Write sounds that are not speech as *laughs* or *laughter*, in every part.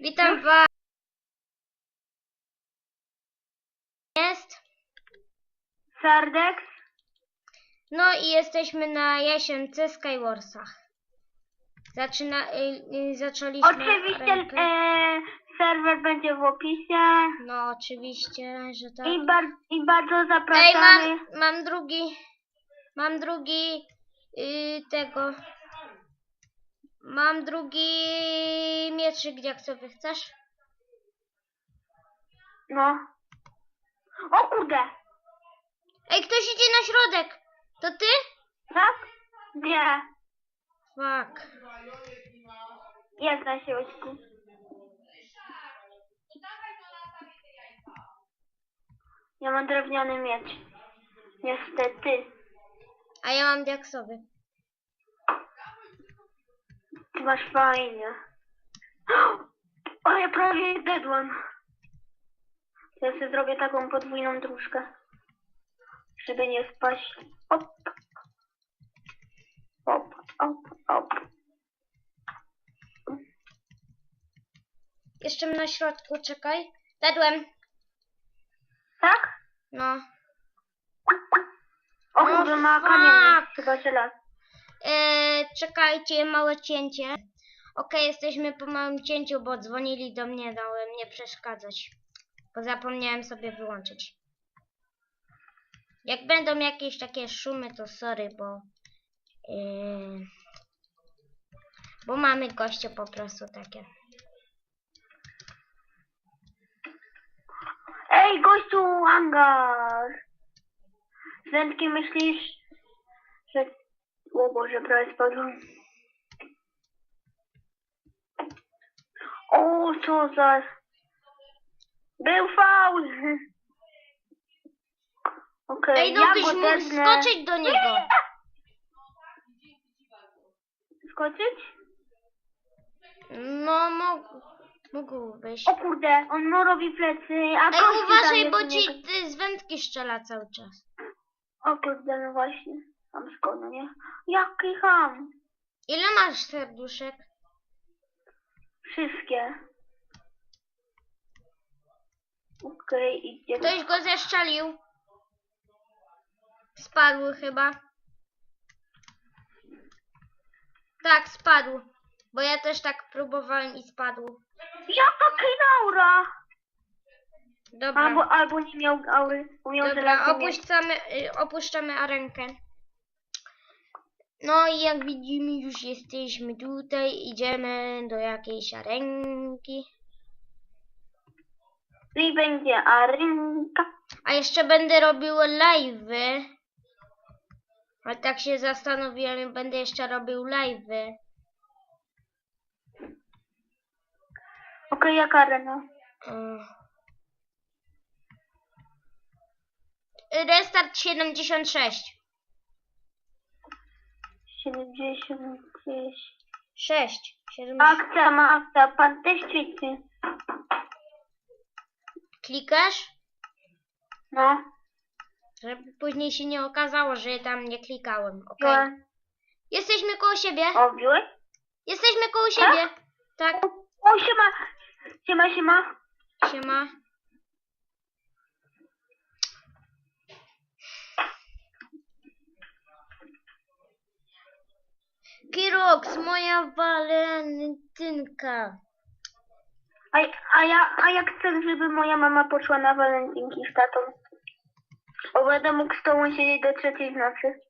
Witam was. Jest. Sardex? No i jesteśmy na jesience Skywarsach. Zaczyna, y, y, zaczęliśmy Oczywiście rękę. e, serwer będzie w opisie. No oczywiście, że tak. I, bar, I bardzo Ej, zapraszamy. mam, mam drugi, mam drugi y, tego. Mam drugi mieczyk, jak sobie chcesz? No. O kurde! Ej, ktoś idzie na środek! To ty? Tak? Nie. Fuck. Jest na środku. Ja mam drewniany miecz. Niestety. A ja mam diaksowy. Masz fajnie. O, ja prawie dedłem. Ja sobie zrobię taką podwójną dróżkę. Żeby nie spaść. Op. Op, op, op. Jeszcze na środku, czekaj. Dadłem. Tak? No. O, No kurde, ma fuck. kamienny. Chyba żelaz. Eee, czekajcie, małe cięcie. Okej, jesteśmy po małym cięciu, bo dzwonili do mnie, dałem nie przeszkadzać. Bo zapomniałem sobie wyłączyć. Jak będą jakieś takie szumy, to sorry, bo... Eee, bo mamy goście po prostu takie. Ej, gościu, hangar! Zętki myślisz. O Boże, prawie spadłem. O, co za... Był faul! Okej, Ej, no mógł dednę. skoczyć do niego. Skoczyć? No, mógł, mógłbyś. O kurde, on mu robi plecy, a Ej, tam uważaj, jest bo u niego. ci z wędki strzela cały czas. O kurde, no właśnie. Tam skąd, nie? Jaki ham? Ile masz serduszek? Wszystkie. Okej, idziemy. Ktoś go zeszczelił. Spadł chyba. Tak, spadł. Bo ja też tak próbowałem i spadł. Jaka kinaura! Dobra, Albo, albo nie miał aury, bo miał dobra żelazny miecz. opuszczamy, y, opuszczamy arenkę. No i jak widzimy już jesteśmy tutaj, idziemy do jakiejś arenki. I będzie arenka. A jeszcze będę robił live'y. Ale tak się zastanowiłem, będę jeszcze robił live'y. Okej, jaka arena? Mm. Restart 76. 76. 6. 70. Akcja ma akcja, pan też ćwiczy. Klikasz? No, Żeby później się nie okazało, że tam nie klikałem. Ok. wziąłem. Jesteśmy koło siebie. O, wziąłeś? Jesteśmy koło siebie. Tak. O, siema. Siema, siema. Siema. Kirox, moja walentynka. A, a, ja, a jak chcę, żeby moja mama poszła na walentynki z tatą? Bo będę mógł z tobą siedzieć do trzeciej w nocy.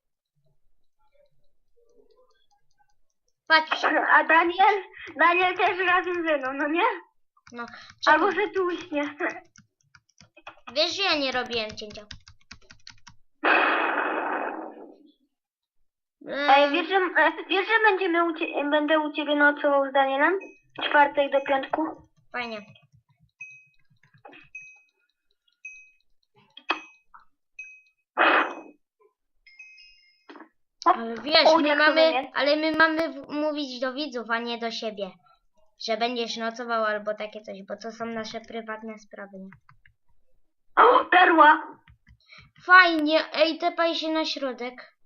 Patrz. A Daniel? Daniel też razem ze mną, no nie? No, Albo że tu uśnie. Wiesz, że ja nie robiłem cięcia. Ej, wiesz, że, wiesz, że będziemy u cie, będę u ciebie nocował z Danielem? Czwartek do piątku? Fajnie. Ale wiesz, O, my mamy, ale my mamy mówić do widzów, a nie do siebie. Że będziesz nocował albo takie coś, bo to są nasze prywatne sprawy. O, perła! Fajnie, ej, tepaj się na środek.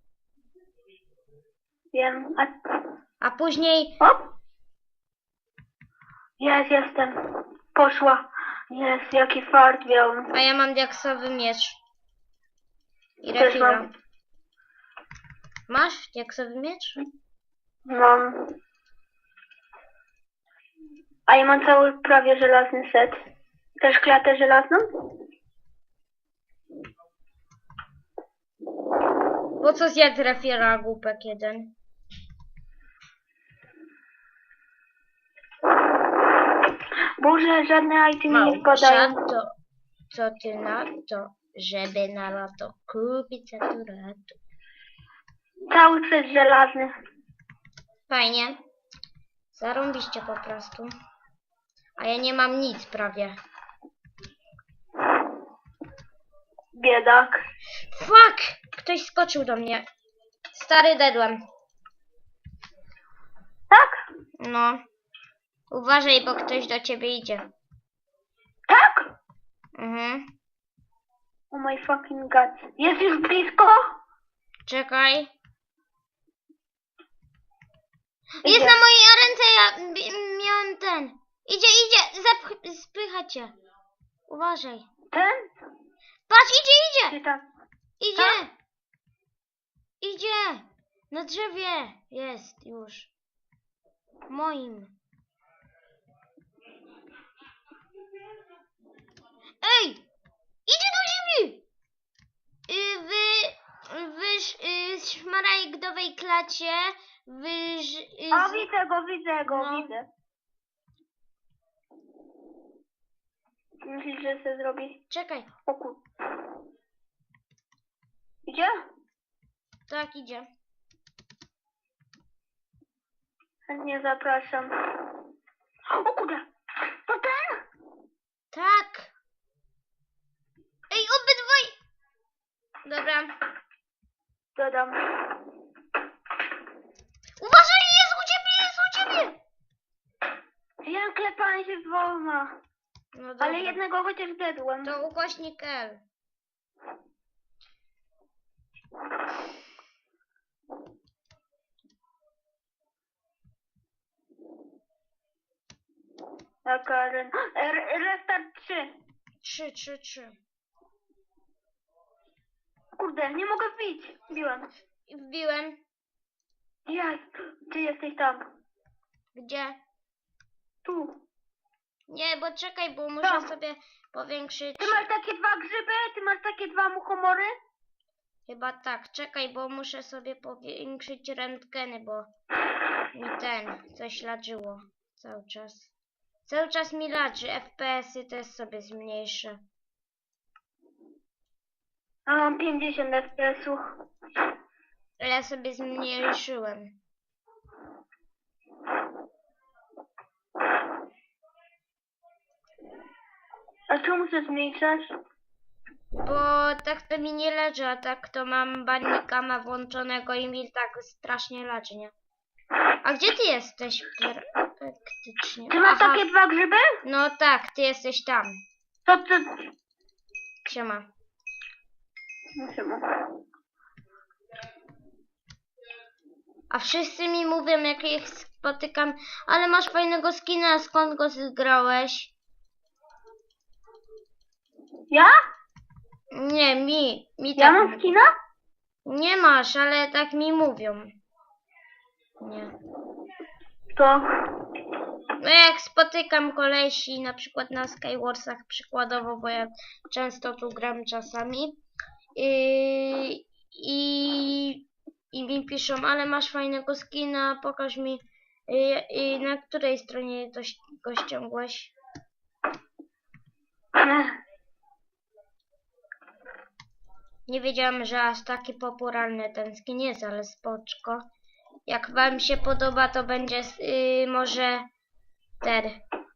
Wiem. A, A później hop. Jest, jestem. Poszła. Jest, jaki fart miałem. A ja mam diaksowy miecz. I mam. Masz diaksowy miecz? Mam. A ja mam cały prawie żelazny set. Też klatę żelazną? Po co zjadł refila głupek jeden? Boże, żadne itemy nie wpadają. to co ty na to, żeby na lato kupić saturatu? Cały set żelazny. Fajnie. Zarąbiście po prostu. A ja nie mam nic prawie. Biedak. Fuck! Ktoś skoczył do mnie. Stary dedłem. Tak? No. Uważaj, bo ktoś do ciebie idzie. Tak? Mhm. Oh my fucking god. Jest już blisko? Czekaj. Idzie. Jest na mojej ręce, ja b- miałem ten. Idzie, idzie, zepch- spycha cię. Uważaj. Ten? Patrz, idzie, idzie, Czy tak? idzie. Idzie. Na drzewie. Jest już. Moim. Ej! Idzie do ziemi! Y, Wy, wy sz- y, szmaragdowej klacie, y, O, z- widzę go, widzę go, No. widzę. Myślisz, że chcę zrobić? Czekaj, O kur... Idzie? tak idzie. Chętnie zapraszam. O kurde! To ten? Tak! Ej, obydwaj! Dobra. Dodam. Uważaj, jest u ciebie, jest u ciebie! Ja klepałem się wolno. No dobra. Ale jednego chociaż dedłem. To ukośnik L. Taka ren... *gasps* R- Restart 3. 3, 3, 3. Kurde, nie mogę wbić. Biłem. I wbiłem. Jest. Ty jesteś tam. Gdzie? Tu. Nie, bo czekaj, bo muszę Tam. sobie powiększyć. Ty masz takie dwa grzyby? Ty masz takie dwa muchomory? Chyba tak, czekaj, bo muszę sobie powiększyć rentgeny, bo mi ten coś ladżyło cały czas. Cały czas mi ladży, FPS-y też sobie zmniejszę. A mam 50 FPS-ów. Ja sobie zmniejszyłem. A czemu się zmniejszasz? Bo tak to mi nie leży, a tak to mam banikama włączonego i mi tak strasznie leży, nie? A gdzie ty jesteś praktycznie? Ty masz Aha, takie dwa grzyby? No tak, ty jesteś tam. To ty... Siema. A wszyscy mi mówią, jak ich spotykam, ale masz fajnego skina, skąd go zgrałeś? Ja? Nie, mi, mi Ja tak. mam skina? Nie masz, ale tak mi mówią. Nie. To... No jak spotykam kolesi, na przykład na Skywarsach przykładowo, bo ja często tu gram czasami yy, i, i mi piszą, ale masz fajnego skina, pokaż mi yy, yy, na której stronie to, go ściągłeś. Nie. Nie wiedziałam, że aż taki popularny ten skin jest, ale spoczko. Jak wam się podoba, to będzie yy, może ten,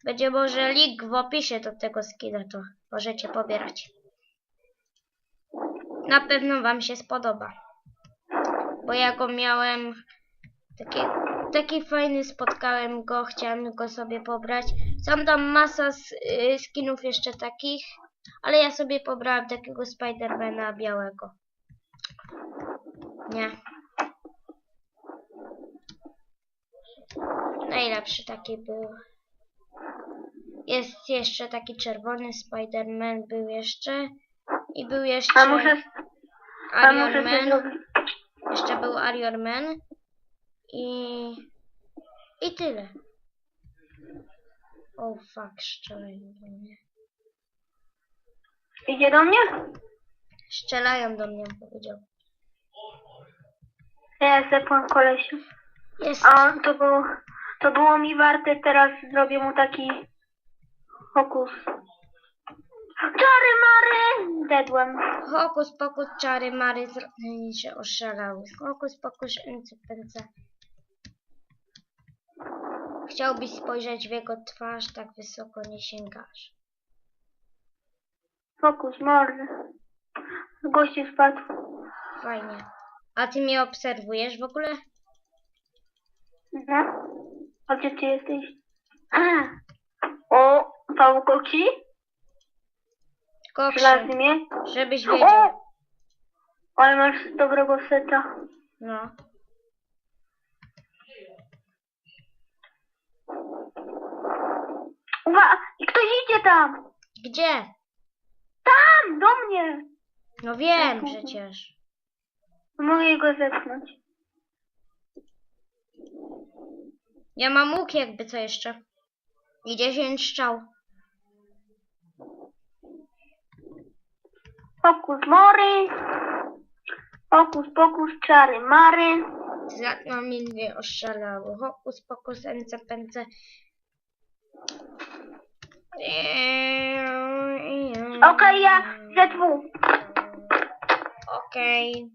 będzie może link w opisie do tego skina, to możecie pobierać. Na pewno wam się spodoba. Bo ja go miałem, taki, taki fajny, spotkałem go, chciałem go sobie pobrać. Są tam masa y, skinów jeszcze takich, ale ja sobie pobrałem takiego Spidermana białego. Nie. Najlepszy taki był. Jest jeszcze taki czerwony Spider-Man był jeszcze. I był jeszcze A Iron Man. Jeszcze był Iron Man. I... I tyle. O oh, fuck, strzelają do mnie. Idzie do mnie? Strzelają do mnie, powiedział. Ja zepłam kolesiu. Jest. A to było, to było mi warte, teraz zrobię mu taki hokus. Czary mary! Dedłem. Hokus pokus czary mary zro- i się oszalały. Hokus pokus ence pęce. Chciałbyś spojrzeć w jego twarz, tak wysoko nie sięgasz. Hokus mordy. Gościu spadł. Fajnie. A ty mnie obserwujesz w ogóle? No. A gdzie ty jesteś? *clears throat* O, pałkoci? Koksie, Żelazny mnie. żebyś wiedział. O! Ale masz dobrego seta. No. Uwa, i ktoś idzie tam! Gdzie? Tam, do mnie! No wiem przecież. Mogę go zepchnąć. Ja mam łuk jakby co jeszcze. I 10 strzał. Fokus mory. Fokus pokus czary mary. Zatną mnie oszalały. Hokus pokus ence pęce. Okej, ja ZW. Okej.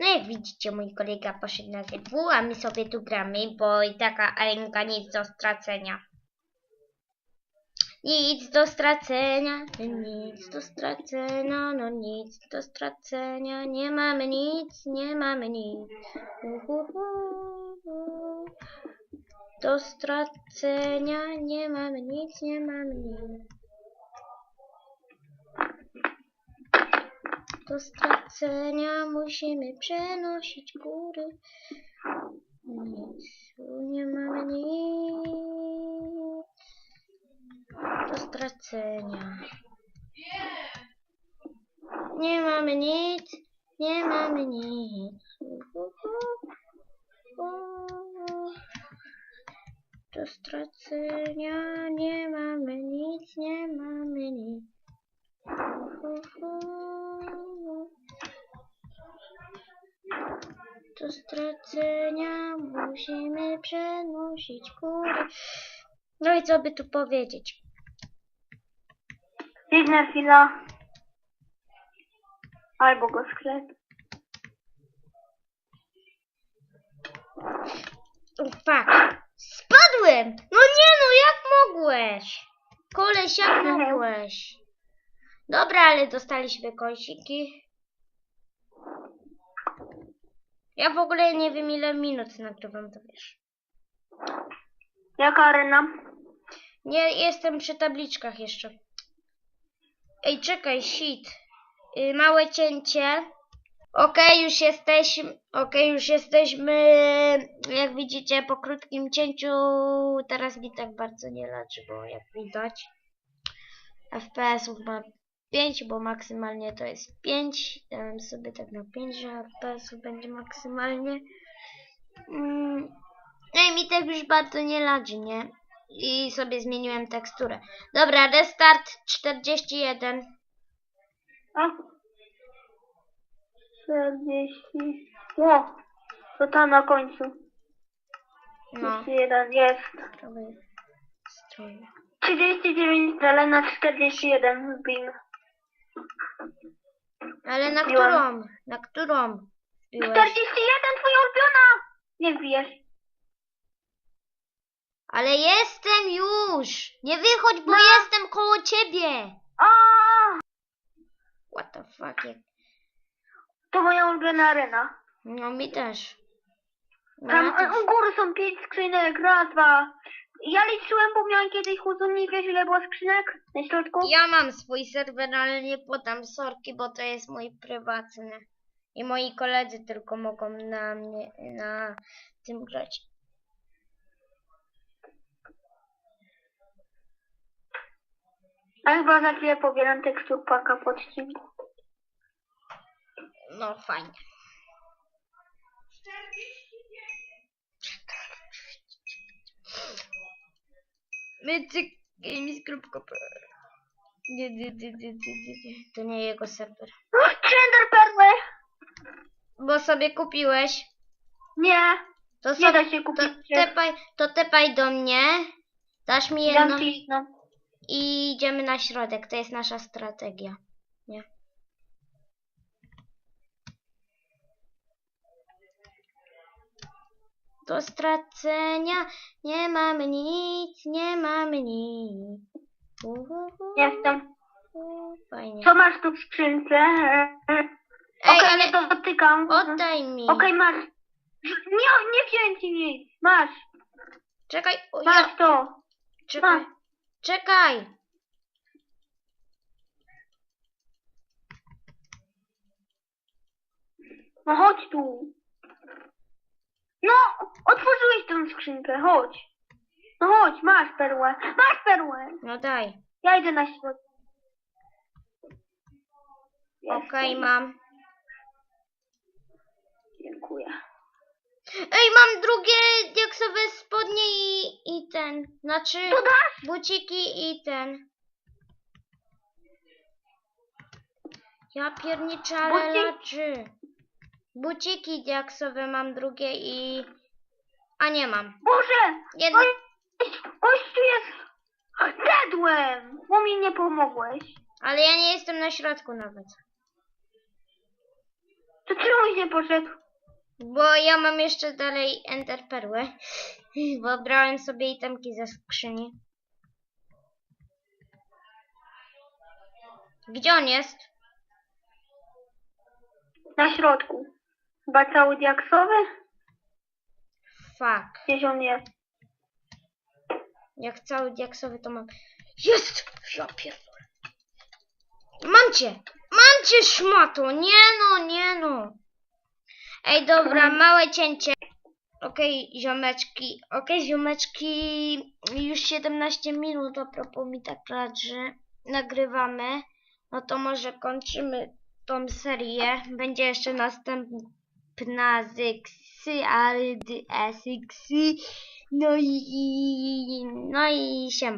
No jak widzicie, mój kolega poszedł na ZW, a my sobie tu gramy, bo i taka arenka nic do stracenia. Nic do stracenia, nic do stracenia, no nic do stracenia, nie mamy nic, nie mamy nic. Uhuhu. Do stracenia, nie mamy nic, nie mamy nic. Do stracenia musimy przenosić góry. Nic, nie mamy nic. Do stracenia. Nie mamy nic, nie mamy nic. Do stracenia nie mamy nic, nie mamy nic. Do stracenia musimy przenosić góry. No i co by tu powiedzieć? Jedna chwila. Albo go sklep. O, fuck. Spadłem! No nie no, jak mogłeś? Koleś, jak mogłeś? Dobra, ale dostaliśmy kąsiki. Ja w ogóle nie wiem ile minut nagrywam, to wiesz. Jaka arena? Nie, jestem przy tabliczkach jeszcze. Ej, czekaj, shit. Y, małe cięcie. Okej, już jesteśmy. Okej, już jesteśmy. Jak widzicie, po krótkim cięciu. Teraz mi tak bardzo nie leczy, bo jak widać. FPS-ów ma 5, bo maksymalnie to jest 5. Dałem sobie tak na 5, że FPS-ów będzie maksymalnie. Mm. No i mi tak już bardzo nie ladzi, nie? I sobie zmieniłem teksturę. Dobra, restart 41. A? 40. O! To tam na końcu. No, 31 jest. prawy strój. 39, ale na 41 wbijmy. Ale na którą? Na którą? Wbiłeś? 41 twoja ulubiona! Nie wbijesz. Ale jestem już! Nie wychodź, bo No. jestem koło ciebie! A! What the fuck? Jak... To moja ulubiona arena. No mi też. No, Tam ja też. u góry są 5 skrzynek, raz, dwa. Ja liczyłem, bo miałem kiedyś chudząc, wiesz ile było skrzynek na środku? Ja mam swój serwer, ale nie podam sorki, bo to jest mój prywatny. I moi koledzy tylko mogą na mnie, na tym grać. A chyba za chwilę pobieram tekstur paka po odcinku. No fajnie. Mycyk Games.pl nie, nie, nie, nie, nie, nie, nie. To nie jego serwer. Gender perłę! Bo sobie kupiłeś. Nie, To nie sobie, da się to kupić. tepaj, to tepaj do mnie. Dasz mi jedną Dam ci jedną. I idziemy na środek. To jest nasza strategia. Nie? Do stracenia nie mamy nic, nie mamy nic. Uhuhu, Jestem. Fajnie. Co masz tu w skrzynce? Ej, Okej, ale nie dotykam. oddaj mi. Okej, masz. Nie, nie wziąłem ci nic. Masz, Czekaj, o, ja, masz to. czekaj. Czekaj. No chodź tu. No, otworzyłeś tę skrzynkę, chodź. No chodź, masz perłę. Masz perłę. No daj. Ja idę na środek. Okej, mam. Dziękuję. Ej, mam drugie diaksowe spodnie i, i ten. Znaczy buciki i ten. Ja pierniczę, ale Bucik- laczy. Buciki diaksowe mam drugie i... A nie mam. Boże! Jedno... Gość, gościu jest... Zedłem! Bo mi nie pomogłeś. Ale ja nie jestem na środku nawet. To czemu nie poszedł? Bo ja mam jeszcze dalej enter perłę. *laughs* Bo brałem sobie itemki ze skrzyni. Gdzie on jest? Na środku. Chyba cały diaksowy? Fuck. Gdzieś on jest. Jak cały diaksowy to mam. Jest! Ja pierdolę. Mam cię! Mam cię, szmato! Nie no, nie no. Ej, dobra, małe cięcie. Okej, ziomeczki. Okej, ziomeczki. Już 17 minut, a propos mi tak lat, że nagrywamy. No to może kończymy tą serię. Będzie jeszcze następna Zyksy, ale Syksy. No i, i, no i siema.